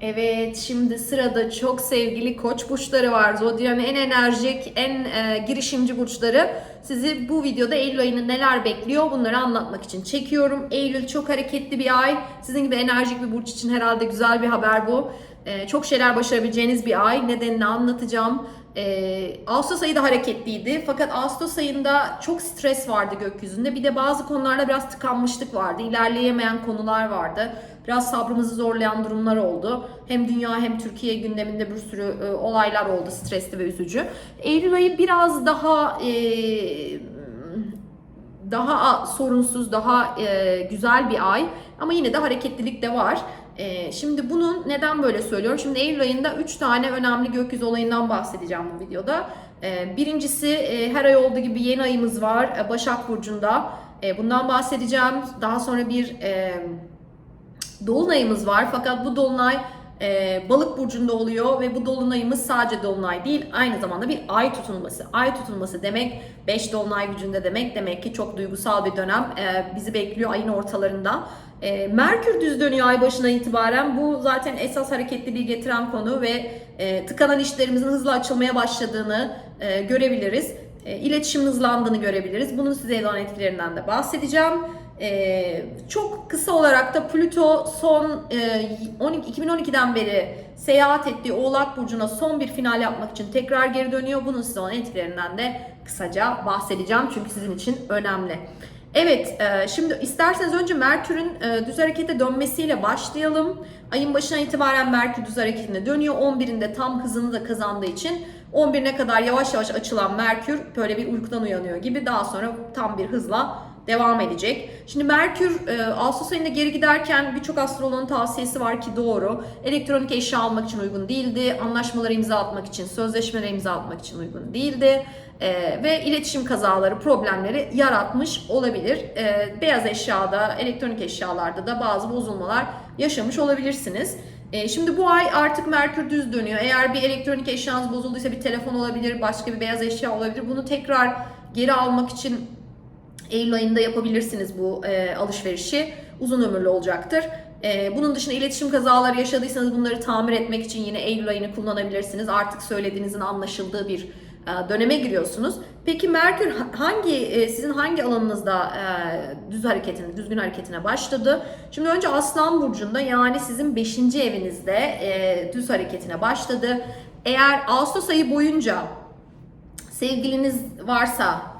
Evet, şimdi sırada çok sevgili koç burçları var. Zodyanın en enerjik, en e, girişimci burçları. Sizi bu videoda Eylül ayını neler bekliyor bunları anlatmak için çekiyorum. Eylül çok hareketli bir ay. Sizin gibi enerjik bir burç için herhalde güzel bir haber bu. E, çok şeyler başarabileceğiniz bir ay. Nedenini anlatacağım. E, Ağustos ayı da hareketliydi. Fakat Ağustos ayında çok stres vardı gökyüzünde. Bir de bazı konularda biraz tıkanmışlık vardı. İlerleyemeyen konular vardı. Biraz sabrımızı zorlayan durumlar oldu. Hem dünya hem Türkiye gündeminde bir sürü e, olaylar oldu stresli ve üzücü. Eylül ayı biraz daha e, daha sorunsuz, daha e, güzel bir ay ama yine de hareketlilik de var. E, şimdi bunun neden böyle söylüyorum? Şimdi Eylül ayında 3 tane önemli gökyüzü olayından bahsedeceğim bu videoda. E, birincisi e, her ay olduğu gibi yeni ayımız var e, Başak Burcu'nda. E, bundan bahsedeceğim. Daha sonra bir e, dolunayımız var fakat bu dolunay e, balık burcunda oluyor ve bu dolunayımız sadece dolunay değil aynı zamanda bir ay tutulması. Ay tutulması demek 5 dolunay gücünde demek demek ki çok duygusal bir dönem e, bizi bekliyor ayın ortalarında. E, Merkür düz dönüyor ay başına itibaren bu zaten esas hareketliliği getiren konu ve e, tıkanan işlerimizin hızla açılmaya başladığını e, görebiliriz. E, iletişim hızlandığını görebiliriz. Bunun size olan etkilerinden de bahsedeceğim. Ee, çok kısa olarak da Plüto son e, 12, 2012'den beri seyahat ettiği Oğlak Burcu'na son bir final yapmak için tekrar geri dönüyor. Bunun size olan etkilerinden de kısaca bahsedeceğim çünkü sizin için önemli. Evet, e, şimdi isterseniz önce Merkür'ün e, düz harekete dönmesiyle başlayalım. Ayın başına itibaren Merkür düz hareketine dönüyor. 11'inde tam hızını da kazandığı için 11'ine kadar yavaş yavaş açılan Merkür böyle bir uykudan uyanıyor gibi daha sonra tam bir hızla devam edecek. Şimdi Merkür e, Ağustos ayında geri giderken birçok astroloğun tavsiyesi var ki doğru. Elektronik eşya almak için uygun değildi. Anlaşmalara imza atmak için, sözleşmelere imza atmak için uygun değildi. E, ve iletişim kazaları, problemleri yaratmış olabilir. E, beyaz eşyada, elektronik eşyalarda da bazı bozulmalar yaşamış olabilirsiniz. E, şimdi bu ay artık Merkür düz dönüyor. Eğer bir elektronik eşyanız bozulduysa bir telefon olabilir, başka bir beyaz eşya olabilir. Bunu tekrar geri almak için Eylül ayında yapabilirsiniz bu e, alışverişi. Uzun ömürlü olacaktır. E, bunun dışında iletişim kazaları yaşadıysanız bunları tamir etmek için yine Eylül ayını kullanabilirsiniz. Artık söylediğinizin anlaşıldığı bir e, döneme giriyorsunuz. Peki Merkür hangi e, sizin hangi alanınızda e, düz hareketine, düzgün hareketine başladı? Şimdi önce Aslan burcunda yani sizin 5. evinizde e, düz hareketine başladı. Eğer Ağustos ayı boyunca sevgiliniz varsa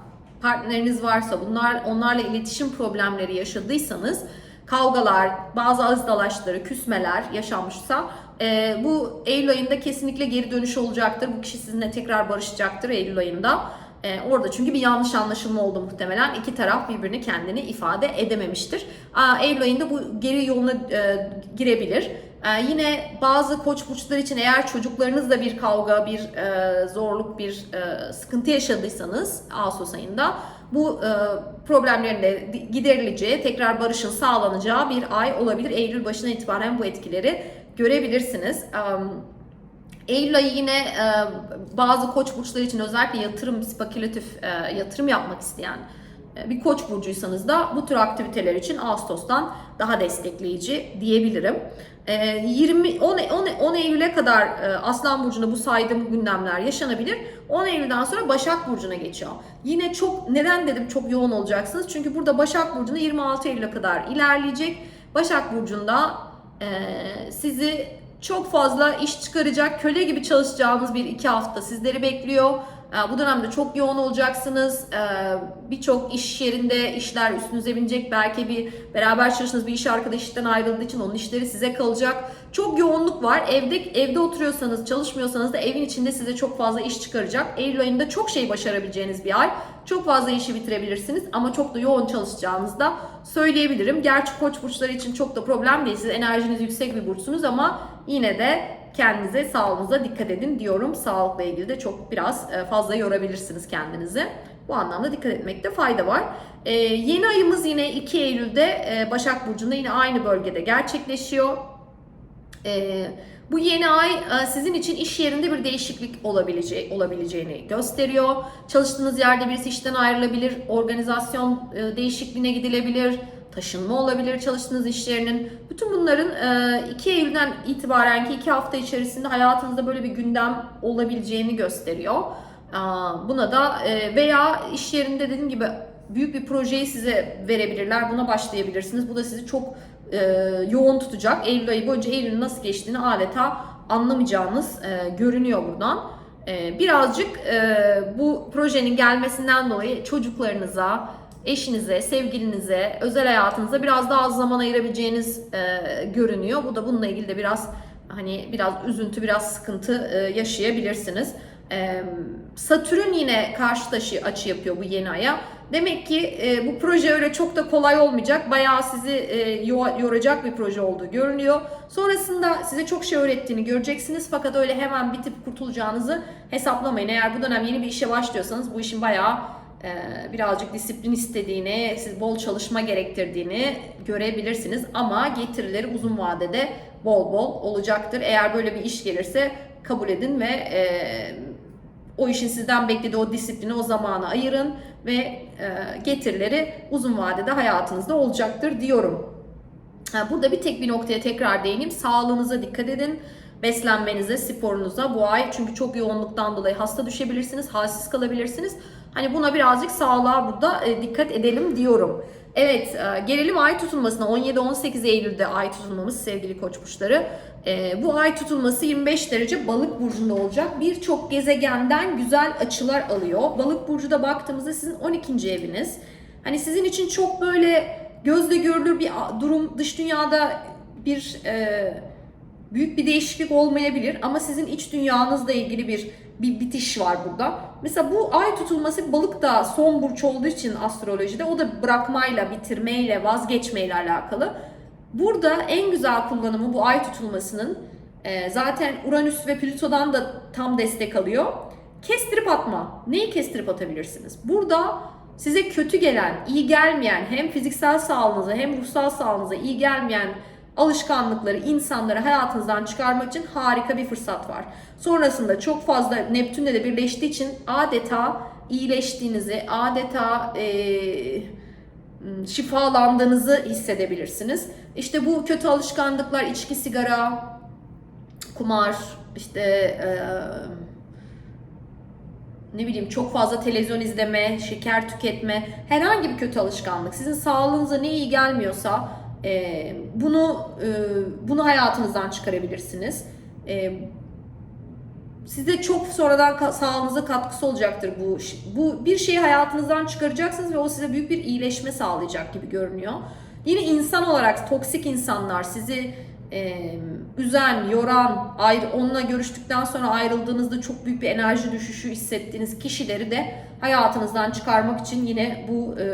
partneriniz varsa bunlar onlarla iletişim problemleri yaşadıysanız kavgalar, bazı ağız dalaşları, küsmeler yaşanmışsa e, bu Eylül ayında kesinlikle geri dönüş olacaktır. Bu kişi sizinle tekrar barışacaktır Eylül ayında. E, orada çünkü bir yanlış anlaşılma oldu muhtemelen. İki taraf birbirini kendini ifade edememiştir. Aa, Eylül ayında bu geri yoluna e, girebilir. Ee, yine bazı koç burçları için eğer çocuklarınızla bir kavga, bir e, zorluk, bir e, sıkıntı yaşadıysanız Ağustos ayında bu e, problemlerin de giderileceği, tekrar barışın sağlanacağı bir ay olabilir. Eylül başına itibaren bu etkileri görebilirsiniz. Eylül ayı yine e, bazı koç burçları için özellikle yatırım, spekülatif e, yatırım yapmak isteyen e, bir koç burcuysanız da bu tür aktiviteler için Ağustos'tan daha destekleyici diyebilirim. 20 10, 10, 10 Eylül'e kadar e, Aslan burcunda bu saydığım gündemler yaşanabilir. 10 Eylül'den sonra Başak burcuna geçiyor. Yine çok neden dedim çok yoğun olacaksınız? Çünkü burada Başak burcunda 26 Eylül'e kadar ilerleyecek. Başak burcunda e, sizi çok fazla iş çıkaracak, köle gibi çalışacağınız bir iki hafta sizleri bekliyor. Ee, bu dönemde çok yoğun olacaksınız. Ee, birçok iş yerinde işler üstünüze binecek. Belki bir beraber çalıştığınız bir iş arkadaşı işten ayrıldığı için onun işleri size kalacak. Çok yoğunluk var. Evde evde oturuyorsanız, çalışmıyorsanız da evin içinde size çok fazla iş çıkaracak. Eylül ayında çok şey başarabileceğiniz bir ay. Çok fazla işi bitirebilirsiniz ama çok da yoğun çalışacağınızı da söyleyebilirim. Gerçi koç burçları için çok da problem değil. Siz enerjiniz yüksek bir burçsunuz ama yine de kendinize, sağlığınıza dikkat edin diyorum. Sağlıkla ilgili de çok biraz e, fazla yorabilirsiniz kendinizi. Bu anlamda dikkat etmekte fayda var. Ee, yeni ayımız yine 2 Eylül'de e, Başak Burcu'nda yine aynı bölgede gerçekleşiyor. Ee, bu yeni ay e, sizin için iş yerinde bir değişiklik olabileceği, olabileceğini gösteriyor. Çalıştığınız yerde birisi işten ayrılabilir, organizasyon e, değişikliğine gidilebilir, taşınma olabilir çalıştığınız iş yerinin. Bütün bunların e, 2 Eylül'den itibaren ki 2 hafta içerisinde hayatınızda böyle bir gündem olabileceğini gösteriyor. Aa, Buna da e, veya iş yerinde dediğim gibi büyük bir projeyi size verebilirler. Buna başlayabilirsiniz. Bu da sizi çok e, yoğun tutacak. Eylül ayı boyunca Eylül'ün nasıl geçtiğini adeta anlamayacağınız e, görünüyor buradan. E, birazcık e, bu projenin gelmesinden dolayı çocuklarınıza, eşinize, sevgilinize, özel hayatınıza biraz daha az zaman ayırabileceğiniz e, görünüyor. Bu da bununla ilgili de biraz hani biraz üzüntü, biraz sıkıntı e, yaşayabilirsiniz. E, Satürn yine karşı taşı açı yapıyor bu yeni aya. Demek ki e, bu proje öyle çok da kolay olmayacak. Bayağı sizi e, yo- yoracak bir proje olduğu görünüyor. Sonrasında size çok şey öğrettiğini göreceksiniz. Fakat öyle hemen bitip kurtulacağınızı hesaplamayın. Eğer bu dönem yeni bir işe başlıyorsanız bu işin bayağı birazcık disiplin istediğini, siz bol çalışma gerektirdiğini görebilirsiniz. Ama getirileri uzun vadede bol bol olacaktır. Eğer böyle bir iş gelirse kabul edin ve e, o işin sizden beklediği o disiplini, o zamanı ayırın ve e, getirileri uzun vadede hayatınızda olacaktır diyorum. Burada bir tek bir noktaya tekrar değineyim. Sağlığınıza dikkat edin. Beslenmenize, sporunuza bu ay çünkü çok yoğunluktan dolayı hasta düşebilirsiniz, halsiz kalabilirsiniz. Hani buna birazcık sağlığa burada e, dikkat edelim diyorum. Evet, e, gelelim ay tutulmasına. 17-18 Eylül'de ay tutulmamız sevgili koç burçları. E, bu ay tutulması 25 derece balık burcunda olacak. Birçok gezegenden güzel açılar alıyor. Balık burcu da baktığımızda sizin 12. eviniz. Hani sizin için çok böyle gözle görülür bir durum dış dünyada bir e, büyük bir değişiklik olmayabilir ama sizin iç dünyanızla ilgili bir bir bitiş var burada. Mesela bu ay tutulması balık da son burç olduğu için astrolojide o da bırakmayla, bitirmeyle, vazgeçmeyle alakalı. Burada en güzel kullanımı bu ay tutulmasının e, zaten Uranüs ve Plüto'dan da tam destek alıyor. Kestirip atma. Neyi kestirip atabilirsiniz? Burada size kötü gelen, iyi gelmeyen hem fiziksel sağlığınıza hem ruhsal sağlığınıza iyi gelmeyen alışkanlıkları, insanları hayatınızdan çıkarmak için harika bir fırsat var. Sonrasında çok fazla Neptün'le de birleştiği için adeta iyileştiğinizi, adeta eee şifalandığınızı hissedebilirsiniz. İşte bu kötü alışkanlıklar, içki, sigara, kumar, işte eee, ne bileyim çok fazla televizyon izleme, şeker tüketme, herhangi bir kötü alışkanlık sizin sağlığınıza ne iyi gelmiyorsa e, bunu e, bunu hayatınızdan çıkarabilirsiniz. E, size çok sonradan sağlığınıza katkısı olacaktır bu. Bu bir şeyi hayatınızdan çıkaracaksınız ve o size büyük bir iyileşme sağlayacak gibi görünüyor. Yine insan olarak toksik insanlar sizi e, üzen, yoran, ayrı, onunla görüştükten sonra ayrıldığınızda çok büyük bir enerji düşüşü hissettiğiniz kişileri de hayatınızdan çıkarmak için yine bu e,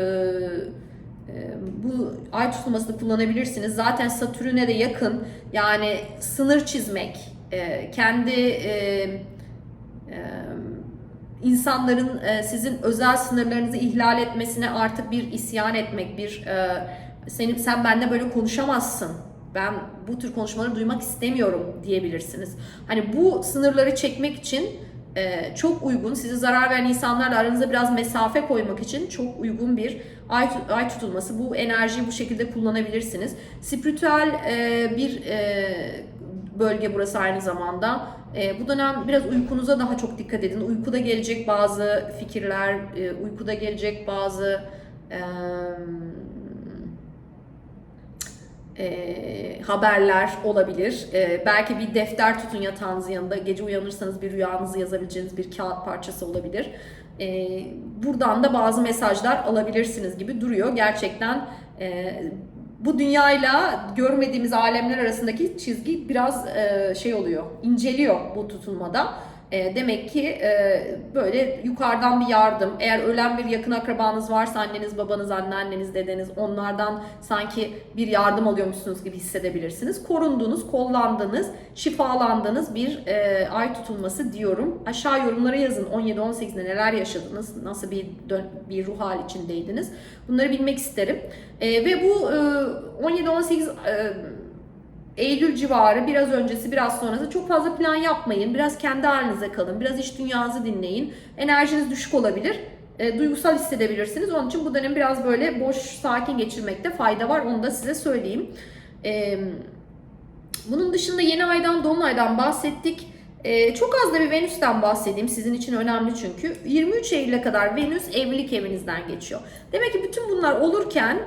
bu ay tutulmasını kullanabilirsiniz. Zaten Satürn'e de yakın. Yani sınır çizmek, kendi insanların sizin özel sınırlarınızı ihlal etmesine artık bir isyan etmek, bir senin sen benimle böyle konuşamazsın. Ben bu tür konuşmaları duymak istemiyorum diyebilirsiniz. Hani bu sınırları çekmek için e, çok uygun, size zarar veren insanlarla aranıza biraz mesafe koymak için çok uygun bir ay, ay tutulması. Bu enerjiyi bu şekilde kullanabilirsiniz. Spiritüel e, bir e, bölge burası aynı zamanda. E, bu dönem biraz uykunuza daha çok dikkat edin. Uykuda gelecek bazı fikirler, e, uykuda gelecek bazı e, e, haberler olabilir. E, belki bir defter tutun yatağınızın yanında. Gece uyanırsanız bir rüyanızı yazabileceğiniz bir kağıt parçası olabilir. E, buradan da bazı mesajlar alabilirsiniz gibi duruyor. Gerçekten e, bu dünyayla görmediğimiz alemler arasındaki çizgi biraz e, şey oluyor, inceliyor bu tutulmada. E, demek ki e, böyle yukarıdan bir yardım, eğer ölen bir yakın akrabanız varsa anneniz, babanız, anneanneniz, dedeniz onlardan sanki bir yardım alıyormuşsunuz gibi hissedebilirsiniz. Korunduğunuz, kollandığınız, şifalandığınız bir e, ay tutulması diyorum. Aşağı yorumlara yazın 17-18'de neler yaşadınız, nasıl bir bir ruh hal içindeydiniz. Bunları bilmek isterim. E, ve bu e, 17-18 e, Eylül civarı biraz öncesi biraz sonrası çok fazla plan yapmayın. Biraz kendi halinize kalın. Biraz iş dünyanızı dinleyin. Enerjiniz düşük olabilir. e, duygusal hissedebilirsiniz. Onun için bu dönem biraz böyle boş, sakin geçirmekte fayda var. Onu da size söyleyeyim. E, bunun dışında yeni aydan, dolunaydan bahsettik. E, çok az da bir Venüs'ten bahsedeyim. Sizin için önemli çünkü. 23 Eylül'e kadar Venüs evlilik evinizden geçiyor. Demek ki bütün bunlar olurken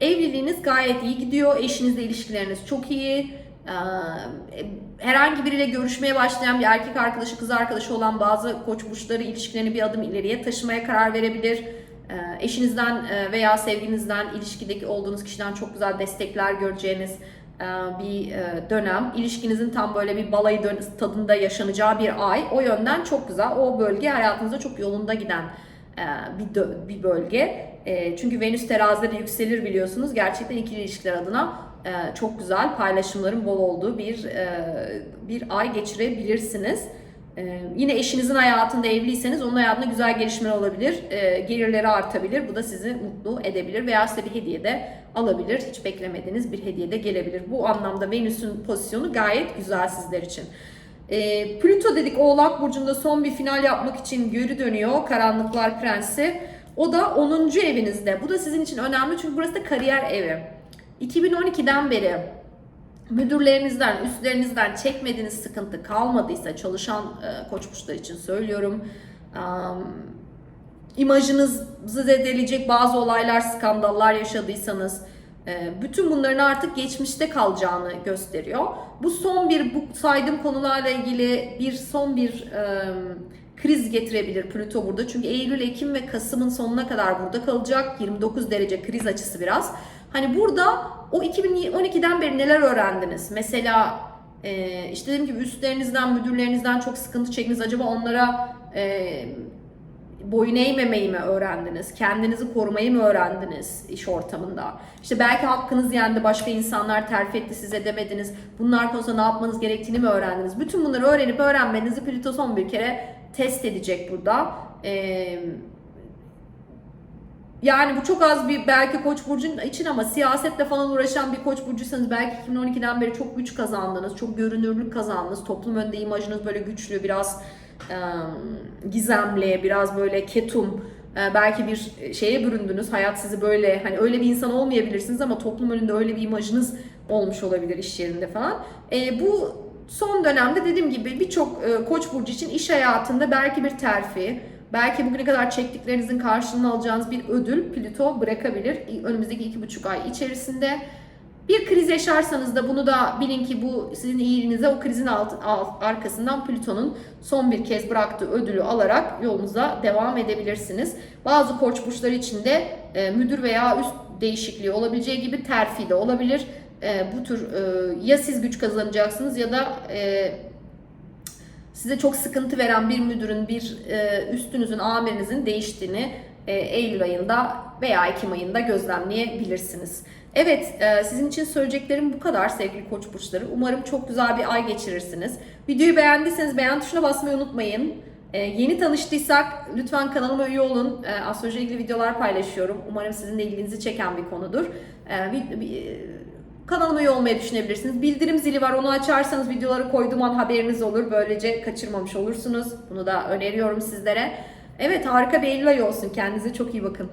evliliğiniz gayet iyi gidiyor. Eşinizle ilişkileriniz çok iyi. Ee, herhangi biriyle görüşmeye başlayan bir erkek arkadaşı, kız arkadaşı olan bazı koç burçları ilişkilerini bir adım ileriye taşımaya karar verebilir. Ee, eşinizden e, veya sevginizden, ilişkideki olduğunuz kişiden çok güzel destekler göreceğiniz e, bir e, dönem. İlişkinizin tam böyle bir balayı tadında yaşanacağı bir ay. O yönden çok güzel. O bölge hayatınızda çok yolunda giden bir bölge. E, Çünkü Venüs terazide yükselir biliyorsunuz. Gerçekten ikili ilişkiler adına e, çok güzel paylaşımların bol olduğu bir e, bir ay geçirebilirsiniz. E, Yine eşinizin hayatında evliyseniz onun hayatında güzel gelişmeler olabilir. E, Gelirleri artabilir. Bu da sizi mutlu edebilir veya size bir hediye de alabilir. Hiç beklemediğiniz bir hediye de gelebilir. Bu anlamda Venüs'ün pozisyonu gayet güzel sizler için. E, Plüto dedik Oğlak Burcu'nda son bir final yapmak için geri dönüyor. Karanlıklar Prensi. O da 10. evinizde. Bu da sizin için önemli çünkü burası da kariyer evi. 2012'den beri müdürlerinizden, üstlerinizden çekmediğiniz sıkıntı kalmadıysa çalışan e, koç burçları için söylüyorum. Um, imajınızı zedeleyecek bazı olaylar, skandallar yaşadıysanız e, bütün bunların artık geçmişte kalacağını gösteriyor. Bu son bir bu saydığım konularla ilgili bir son bir e, kriz getirebilir Plüto burada. Çünkü Eylül, Ekim ve Kasım'ın sonuna kadar burada kalacak. 29 derece kriz açısı biraz. Hani burada o 2012'den beri neler öğrendiniz? Mesela e, işte dediğim gibi üstlerinizden, müdürlerinizden çok sıkıntı çektiniz. Acaba onlara e, boyun eğmemeyi mi öğrendiniz? Kendinizi korumayı mı öğrendiniz iş ortamında? İşte belki hakkınız yendi, başka insanlar terfi etti, siz edemediniz. Bunlar konusunda ne yapmanız gerektiğini mi öğrendiniz? Bütün bunları öğrenip öğrenmenizi Plüto son bir kere test edecek burada. Ee, yani bu çok az bir belki Koç burcu için ama siyasetle falan uğraşan bir Koç burcuysanız belki 2012'den beri çok güç kazandınız, çok görünürlük kazandınız. Toplum önünde imajınız böyle güçlü, biraz e, gizemli, biraz böyle ketum. E, belki bir şeye büründünüz. Hayat sizi böyle hani öyle bir insan olmayabilirsiniz ama toplum önünde öyle bir imajınız olmuş olabilir iş yerinde falan. E, bu son dönemde dediğim gibi birçok e, Koç burcu için iş hayatında belki bir terfi, Belki bugüne kadar çektiklerinizin karşılığını alacağınız bir ödül Plüto bırakabilir önümüzdeki iki buçuk ay içerisinde. Bir kriz yaşarsanız da bunu da bilin ki bu sizin iyiliğinize o krizin alt, alt, arkasından Plüton'un son bir kez bıraktığı ödülü alarak yolunuza devam edebilirsiniz. Bazı koç burçları için de e, müdür veya üst değişikliği olabileceği gibi terfi de olabilir. E, bu tür e, ya siz güç kazanacaksınız ya da e, size çok sıkıntı veren bir müdürün, bir e, üstünüzün, amirinizin değiştiğini e, Eylül ayında veya Ekim ayında gözlemleyebilirsiniz. Evet, e, sizin için söyleyeceklerim bu kadar sevgili koç burçları. Umarım çok güzel bir ay geçirirsiniz. Videoyu beğendiyseniz beğen tuşuna basmayı unutmayın. E, yeni tanıştıysak lütfen kanalıma üye olun. E, astroloji ilgili videolar paylaşıyorum. Umarım sizin de ilginizi çeken bir konudur. E, Kanalıma üye olmayı düşünebilirsiniz. Bildirim zili var. Onu açarsanız videoları koyduğum an haberiniz olur. Böylece kaçırmamış olursunuz. Bunu da öneriyorum sizlere. Evet harika bir Eylül ayı olsun. Kendinize çok iyi bakın.